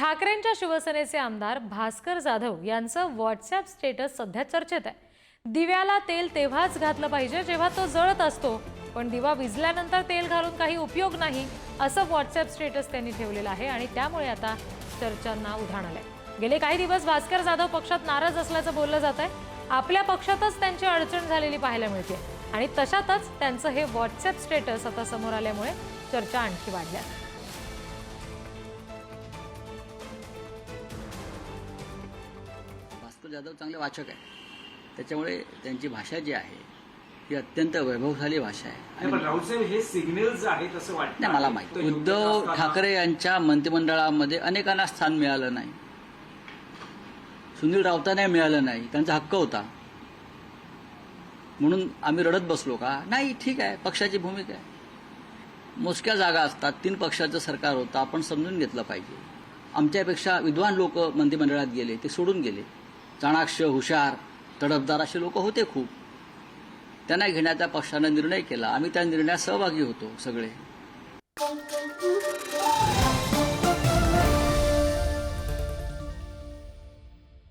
ठाकरेंच्या शिवसेनेचे आमदार भास्कर जाधव यांचं व्हॉट्सअप स्टेटस सध्या चर्चेत आहे. दिव्याला तेल तेव्हाच घातलं पाहिजे जेव्हा तो जळत असतो पण दिवा विजल्यानंतर तेल घालून काही उपयोग नाही असं व्हॉट्सअप स्टेटस त्यांनी ठेवलेलं आहे आणि त्यामुळे आता चर्चांना उधाण आलंय. गेले काही दिवस भास्कर जाधव पक्षात नाराज असल्याचं बोललं जात आहे आपल्या पक्षातच त्यांची अडचण झालेली पाहायला मिळते आणि तशातच त्यांचं हे व्हॉट्सअप स्टेटस आता समोर आल्यामुळे चर्चा आणखी वाढल्या जाधव चांगले वाचक आहे त्याच्यामुळे त्यांची भाषा जी आहे ही अत्यंत वैभवशाली भाषा आहे. हे सिग्नल्स आहेत असं वाटतं. नाही मला तो माहिती उद्धव ठाकरे यांच्या मंत्रिमंडळामध्ये अनेकांना स्थान मिळालं नाही. सुनील राऊतांना मिळालं नाही. त्यांचा हक्क होता. म्हणून आम्ही रडत बसलो का? नाही ठीक आहे पक्षाची भूमिका आहे. मोजक्या जागा असतात. तीन पक्षाचं सरकार होतं. आपण समजून घेतलं पाहिजे. आमच्यापेक्षा विद्वान लोक मंत्रिमंडळात गेले ते सोडून गेले. चाणाक्ष हुशार तडफदार असे लोक होते खूप. त्यांना घेण्याचा पक्षानं निर्णय केला. आम्ही त्या निर्णयात सहभागी होतो सगळे.